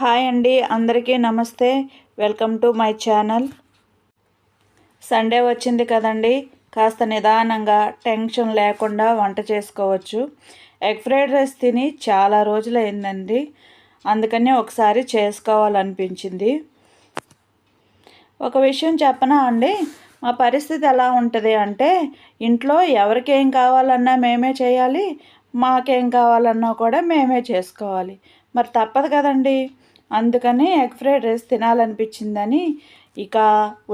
Hi అండి అందరికీ నమస్తే. Welcome to my channel. Sunday వచ్చింది కదండి కాస్త నిదానంగా టెన్షన్ లేకుండా వంట చేసుకోవచ్చు. ఎగ్ ఫ్రైడ్ రైస్ తిని చాలా రోజులైందండి అందుకనే ఒకసారి చేసుకోవాలనిపించింది. ఒక విషయం చెప్పనా అండి మా పరిస్థితి ఎలా ఉంటుంది అంటే ఇంట్లో ఎవరికేం కావాలన్నా మేమే చేయాలి మాకేం కావాలన్నా కూడా మేమే చేసుకోవాలి. మరి తప్పదు కదండి. అందుకని ఎగ్ ఫ్రైడ్ రైస్ తినాలనిపించిందని ఇక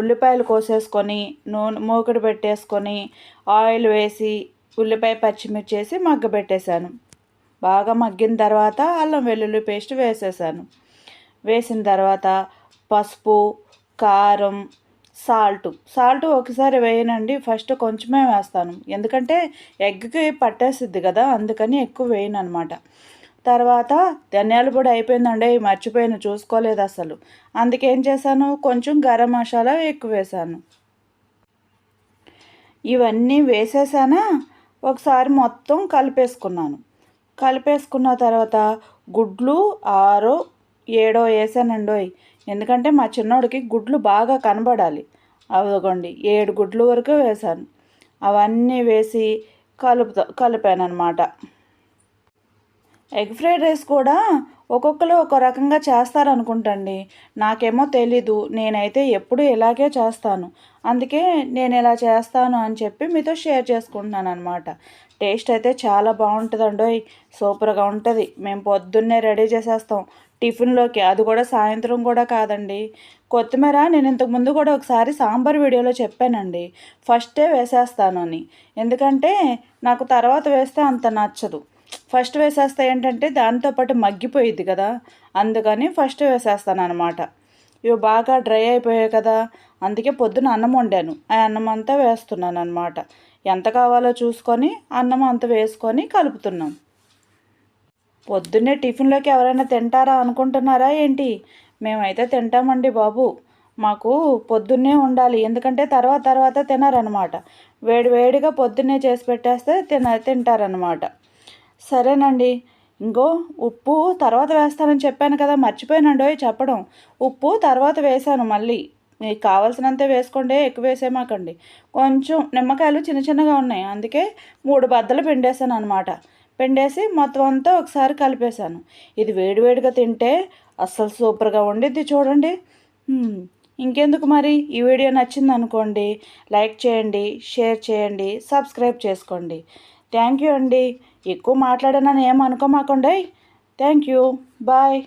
ఉల్లిపాయలు కోసేసుకొని నూనె మూకుడు పెట్టేసుకొని ఆయిల్ వేసి ఉల్లిపాయ పచ్చిమిర్చి వేసి మగ్గబెట్టేశాను. బాగా మగ్గిన తర్వాత అల్లం వెల్లుల్లి పేస్ట్ వేసేసాను వేసిన తర్వాత పసుపు కారం సాల్ట్. సాల్ట్ ఒకసారి వేయనండి ఫస్ట్ కొంచెమే వేస్తాను. ఎందుకంటే ఎగ్కి పట్టేసిద్ది కదా అందుకని ఎక్కువ వేయను అనమాట తర్వాత ధనియాల పొడి అయిపోయిందండి మర్చిపోయాను చూసుకోలేదు అసలు. అందుకేం చేశాను? కొంచెం గరం మసాలా ఎక్కువ వేసాను ఇవన్నీ వేసేసానా? ఒకసారి మొత్తం కలిపేసుకున్నాను. కలిపేసుకున్న తర్వాత గుడ్లు ఆరో ఏడో వేసానండోయ్. ఎందుకంటే మా చిన్నోడికి గుడ్లు బాగా కనబడాలి. అవగోండి ఏడు గుడ్లు వరకు వేశాను. అవన్నీ వేసి కలుపుతా కలిపాను అనమాట ఎగ్ ఫ్రైడ్ రైస్ కూడా ఒక్కొక్కరు ఒక రకంగా చేస్తారనుకుంటండి. నాకేమో తెలీదు. నేనైతే ఎప్పుడు ఇలాగే చేస్తాను. అందుకే నేను ఇలా చేస్తాను అని చెప్పి మీతో షేర్ చేసుకుంటున్నాను అనమాట టేస్ట్ అయితే చాలా బాగుంటుందండి సూపర్గా ఉంటుంది. మేము పొద్దున్నే రెడీ చేసేస్తాం. టిఫిన్లోకి అది కూడా సాయంత్రం కూడా కాదండి. కొత్తిమీర నేను ఇంతకుముందు కూడా ఒకసారి సాంబార్ వీడియోలో చెప్పానండి. ఫస్టే వేసేస్తాను అని ఎందుకంటే నాకు తర్వాత వేస్తే అంత నచ్చదు. ఫస్ట్ వేసేస్తే ఏంటంటే దాంతోపాటు మగ్గిపోయిద్ది కదా అందుకని ఫస్ట్ వేసేస్తాను అనమాట ఇవి బాగా డ్రై అయిపోయాయి కదా అందుకే పొద్దున అన్నం వండాను. ఆ అన్నం అంతా వేస్తున్నాను అనమాట ఎంత కావాలో చూసుకొని అన్నం అంత వేసుకొని కలుపుతున్నాం. పొద్దున్నే టిఫిన్లోకి ఎవరైనా తింటారా అనుకుంటున్నారా ఏంటి? మేమైతే తింటామండి బాబు. మాకు పొద్దున్నే ఉండాలి ఎందుకంటే తర్వాత తర్వాత తినారనమాట వేడి వేడిగా పొద్దున్నే చేసి పెట్టేస్తే తిన తింటారనమాట సరేనండి. ఇంకో ఉప్పు తర్వాత వేస్తానని చెప్పాను కదా మర్చిపోయానండి చెప్పడం. ఉప్పు తర్వాత వేసాను మళ్ళీ. మీకు కావాల్సినంత వేసుకోండి ఎక్కువ వేసేమాకండి. కొంచెం నిమ్మకాయలు చిన్న చిన్నగా ఉన్నాయి. అందుకే మూడు బద్దలు పిండేసాను అనమాట పిండేసి మొత్తం అంతా ఒకసారి కలిపేశాను. ఇది వేడివేడిగా తింటే అస్సలు సూపర్గా ఉండిద్ది చూడండి. ఇంకెందుకు మరి? ఈ వీడియో నచ్చింది అనుకోండి లైక్ చేయండి షేర్ చేయండి సబ్స్క్రైబ్ చేసుకోండి. థ్యాంక్ యూ అండి. ఎక్కువ మాట్లాడానని ఏమనుకోమాకండి థ్యాంక్ యూ. బాయ్.